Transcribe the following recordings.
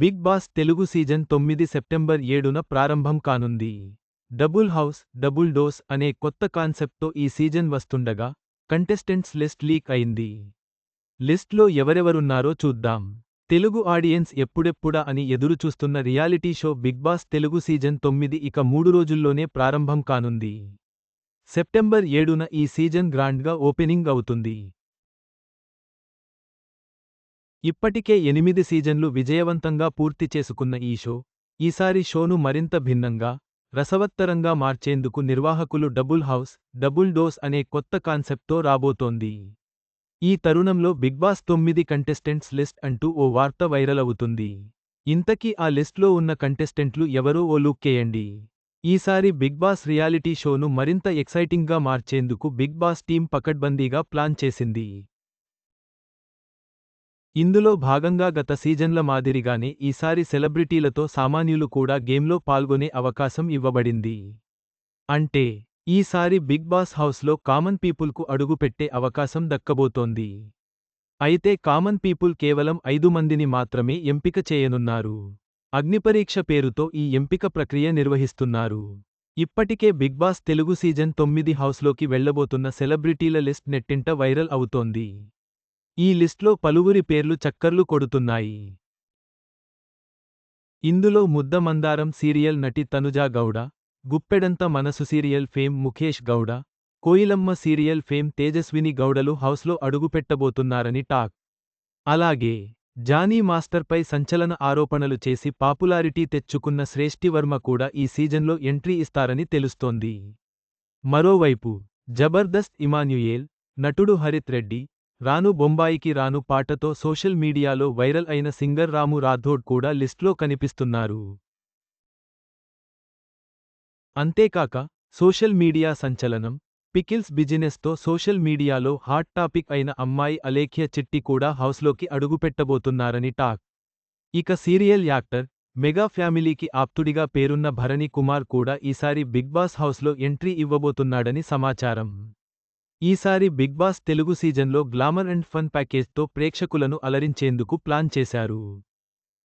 Big boss Telugu season తొమ్మిది September ఏడున ప్రారంభం కానుంది. డబుల్ హౌస్ డబుల్ డోస్ అనే కొత్త కాన్సెప్ట్తో ఈ సీజన్ వస్తుండగా కంటెస్టెంట్స్ లిస్ట్ లీక్ అయింది. లిస్ట్లో ఎవరెవరున్నారో చూద్దాం. తెలుగు ఆడియన్స్ ఎప్పుడెప్పుడా అని ఎదురుచూస్తున్న reality show big boss Telugu season తొమ్మిది ఇక మూడు రోజుల్లోనే ప్రారంభం కానుంది. సెప్టెంబర్ ఏడున ఈ సీజన్ గ్రాండ్గా ఓపెనింగ్ అవుతుంది. ఇప్పటికే ఎనిమిది సీజన్లు విజయవంతంగా పూర్తి చేసుకున్న ఈ షో ఈసారి షోను మరింత భిన్నంగా రసవత్తరంగా మార్చేందుకు నిర్వాహకులు డబుల్ హౌస్ డబుల్ డోస్ అనే కొత్త కాన్సెప్ట్తో రాబోతోంది. ఈ తరుణంలో బిగ్ బాస్ తొమ్మిది కంటెస్టెంట్స్ లిస్ట్ అంటూ ఓ వార్త వైరల్ అవుతుంది. ఇంతకీ ఆ లిస్ట్లో ఉన్న కంటెస్టెంట్లు ఎవరో ఓ లుక్కేయండి ఈసారి బిగ్ బాస్ రియాలిటీ షోను మరింత ఎక్సైటింగ్గా మార్చేందుకు బిగ్ బాస్ టీం పకడ్బందీగా ప్లాన్ చేసింది. ఇందులో భాగంగా గత సీజన్ల మాదిరిగానే ఈసారి సెలబ్రిటీలతో సామాన్యులు కూడా గేమ్లో పాల్గొనే అవకాశం ఇవ్వబడింది. అంటే ఈసారి బిగ్ బాస్ హౌస్లో కామన్ పీపుల్కు అడుగుపెట్టే అవకాశం దక్కబోతోంది. అయితే కామన్ పీపుల్ కేవలం ఐదు మందిని మాత్రమే ఎంపిక చేయనున్నారు. అగ్నిపరీక్ష పేరుతో ఈ ఎంపిక ప్రక్రియ నిర్వహిస్తున్నారు. ఇప్పటికే బిగ్ బాస్ తెలుగు సీజన్ తొమ్మిది హౌస్లోకి వెళ్ళబోతున్న సెలబ్రిటీల లిస్ట్ నెట్టింట వైరల్ అవుతోంది. ఈ లిస్ట్లో పలువురి పేర్లు చక్కర్లు కొడుతున్నాయి. ఇందులో ముద్ద మందారం సీరియల్ నటి తనుజా గౌడ గుప్పెడంత మనసు సీరియల్ ఫేమ్ ముఖేష్ గౌడ కోయిలమ్మ సీరియల్ ఫేమ్ తేజస్విని గౌడలు హౌస్లో అడుగుపెట్టబోతున్నారని టాక్. అలాగే జానీ మాస్టర్పై సంచలన ఆరోపణలు చేసి పాపులారిటీ తెచ్చుకున్న శ్రేష్ఠివర్మ కూడా ఈ సీజన్లో ఎంట్రీ ఇస్తారని తెలుస్తోంది. మరోవైపు జబర్దస్త్ ఇమాన్యుయేల్ నటుడు హరిత్ రెడ్డి రాను బొంబాయికి రాను పాటతో సోషల్ మీడియాలో వైరల్ అయిన సింగర్ రాము రాథోడ్ కూడా లిస్ట్లో కనిపిస్తున్నారు. అంతేకాక సోషల్ మీడియా సంచలనం పికిల్స్ బిజినెస్తో సోషల్ మీడియాలో హాట్ టాపిక్ అయిన అమ్మాయి అలేఖ్య చిట్టి కూడా హౌస్లోకి అడుగుపెట్టబోతున్నారని టాక్. ఇక సీరియల్ యాక్టర్ మెగా ఫ్యామిలీకి ఆప్తుడిగా పేరున్న భరణి కుమార్ కూడా ఈసారి బిగ్ బాస్ హౌస్లో ఎంట్రీ ఇవ్వబోతున్నాడని సమాచారం. ఈసారి బిగ్ బాస్ తెలుగు సీజన్లో గ్లామర్ అండ్ ఫన్ ప్యాకేజ్తో ప్రేక్షకులను అలరించేందుకు ప్లాన్ చేశారు.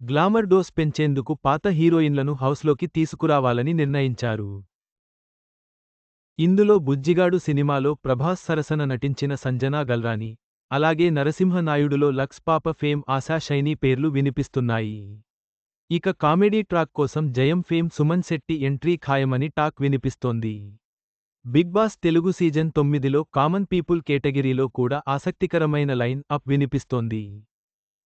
గ్లామర్ డోస్ పెంచేందుకు పాత హీరోయిన్లను హౌస్లోకి తీసుకురావాలని నిర్ణయించారు. ఇందులో బుజ్జిగాడు సినిమాలో ప్రభాస్ సరసన నటించిన సంజనా గల్రాని అలాగే నరసింహనాయుడులో లక్స్ పాప ఫేమ్ ఆశా షైనీ పేర్లు వినిపిస్తున్నాయి. ఇక కామెడీ ట్రాక్ కోసం జయం ఫేమ్ సుమన్ శెట్టి ఎంట్రీ ఖాయమని టాక్ వినిపిస్తోంది. బిగ్ బాస్ తెలుగు సీజన్ తొమ్మిదిలో కామన్ పీపుల్ కేటగిరీలో కూడా ఆసక్తికరమైన లైన్ అప్ వినిపిస్తోంది.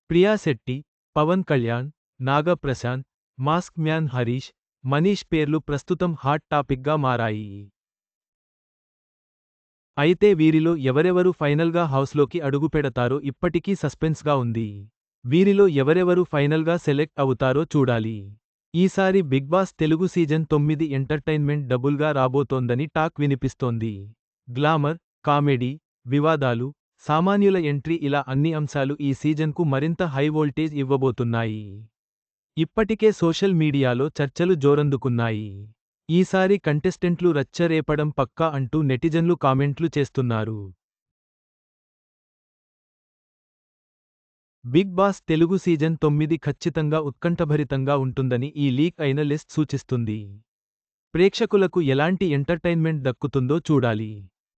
ప్రియా శెట్టి పవన్ కళ్యాణ్ నాగప్రశాంత్ మాస్క్ మ్యాన్ హరీష్ మనీష్ పేర్లు ప్రస్తుతం హాట్ టాపిక్గా మారాయి. అయితే వీరిలో ఎవరెవరు ఫైనల్గా హౌస్లోకి అడుగుపెడతారో ఇప్పటికీ సస్పెన్స్గా ఉంది. వీరిలో ఎవరెవరు ఫైనల్గా సెలెక్ట్ అవుతారో చూడాలి. ఈసారి బిగ్ బాస్ తెలుగు సీజన్ తొమ్మిది ఎంటర్టైన్మెంట్ డబుల్గా రాబోతోందని టాక్ వినిపిస్తోంది. గ్లామర్ కామెడీ వివాదాలు సామాన్యుల ఎంట్రీ ఇలా అన్ని అంశాలు ఈ సీజన్కు మరింత హై వోల్టేజ్ ఇవ్వబోతున్నాయి. ఇప్పటికే సోషల్ మీడియాలో చర్చలు జోరందుకున్నాయి. ఈసారి కంటెస్టెంట్లు రచ్చరేపడం పక్కా అంటూ నెటిజన్లు కామెంట్లు చేస్తున్నారు. బిగ్ బాస్ తెలుగు సీజన్ తొమ్మిది ఖచ్చితంగా ఉత్కంఠభరితంగా ఉంటుందని ఈ లీక్ అయిన లిస్ట్ సూచిస్తుంది. ప్రేక్షకులకు ఎలాంటి ఎంటర్టైన్మెంట్ దక్కుతుందో చూడాలి.